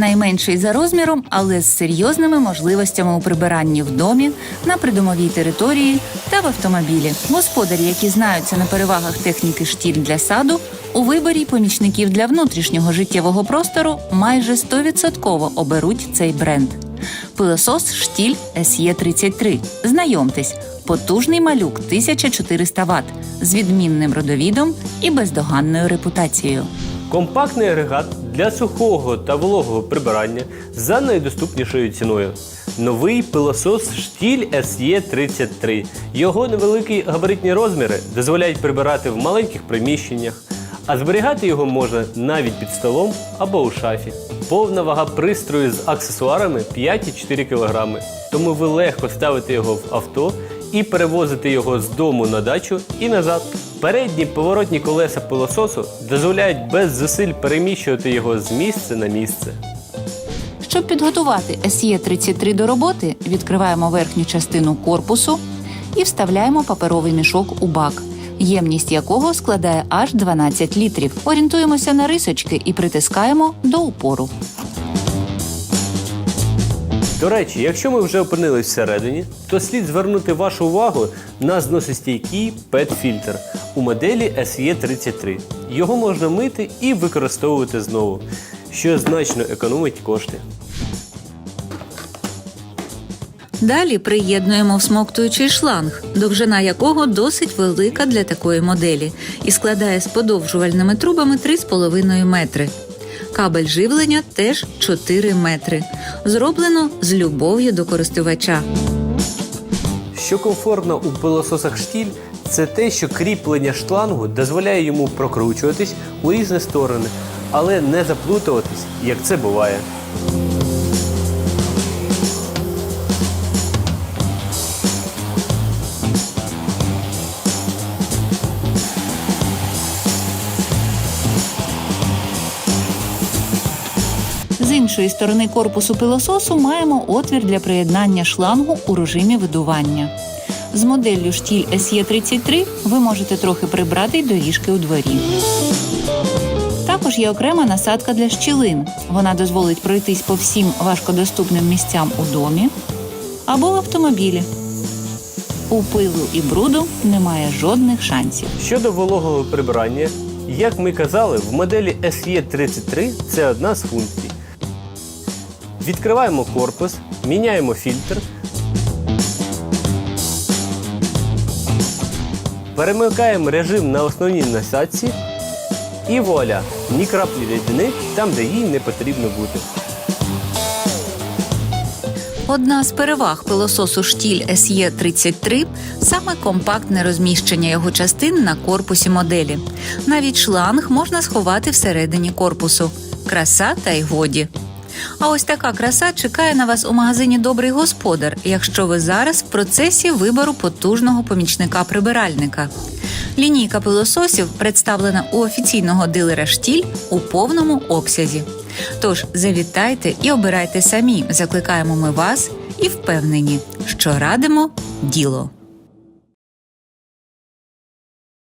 найменший за розміром, але з серйозними можливостями у прибиранні в домі, на придомовій території та в автомобілі. Господарі, які знаються на перевагах техніки штіль для саду, у виборі помічників для внутрішнього життєвого простору майже 100% оберуть цей бренд. Пилосос штіль SE33. Знайомтесь, потужний малюк 1400 Вт з відмінним родовідом і бездоганною репутацією. Компактний агрегат для сухого та вологого прибирання за найдоступнішою ціною. Новий пилосос штіль SE33. Його невеликі габаритні розміри дозволяють прибирати в маленьких приміщеннях, а зберігати його можна навіть під столом або у шафі. Повна вага пристрою з аксесуарами 5,4 кг, тому ви легко ставите його в авто і перевозите його з дому на дачу і назад. Передні поворотні колеса пилососу дозволяють без зусиль переміщувати його з місця на місце. Щоб підготувати SE33 до роботи, відкриваємо верхню частину корпусу і вставляємо паперовий мішок у бак, ємність якого складає аж 12 літрів. Орієнтуємося на рисочки і притискаємо до упору. До речі, якщо ми вже опинились всередині, то слід звернути вашу увагу на зносостійкий PET-фільтр у моделі SE33. Його можна мити і використовувати знову, що значно економить кошти. Далі приєднуємо всмоктуючий шланг, довжина якого досить велика для такої моделі, і складає з подовжувальними трубами 3,5 метри. Кабель живлення теж 4 метри. Зроблено з любов'ю до користувача. Що комфортно у пилососах штіль, це те, що кріплення шлангу дозволяє йому прокручуватись у різні сторони, але не заплутуватись, як це буває. З іншої сторони корпусу пилососу маємо отвір для приєднання шлангу у режимі видування. З моделлю штіль SE33 ви можете трохи прибрати й доріжки у дворі. Також є окрема насадка для щілин. Вона дозволить пройтись по всім важкодоступним місцям у домі або в автомобілі. У пилу і бруду немає жодних шансів. Щодо вологого прибирання, як ми казали, в моделі SE33 це одна з функцій. Відкриваємо корпус, міняємо фільтр, перемикаємо режим на основній насадці і вуаля, ні краплі рідини там, де їй не потрібно бути. Одна з переваг пилососу штіль SE33 – саме компактне розміщення його частин на корпусі моделі. Навіть шланг можна сховати всередині корпусу. Краса та й годі. А ось така краса чекає на вас у магазині Добрий господар, якщо ви зараз в процесі вибору потужного помічника прибиральника. Лінійка пилососів представлена у офіційного дилера штіль у повному обсязі. Тож завітайте і обирайте самі. Закликаємо ми вас і впевнені, що радимо діло.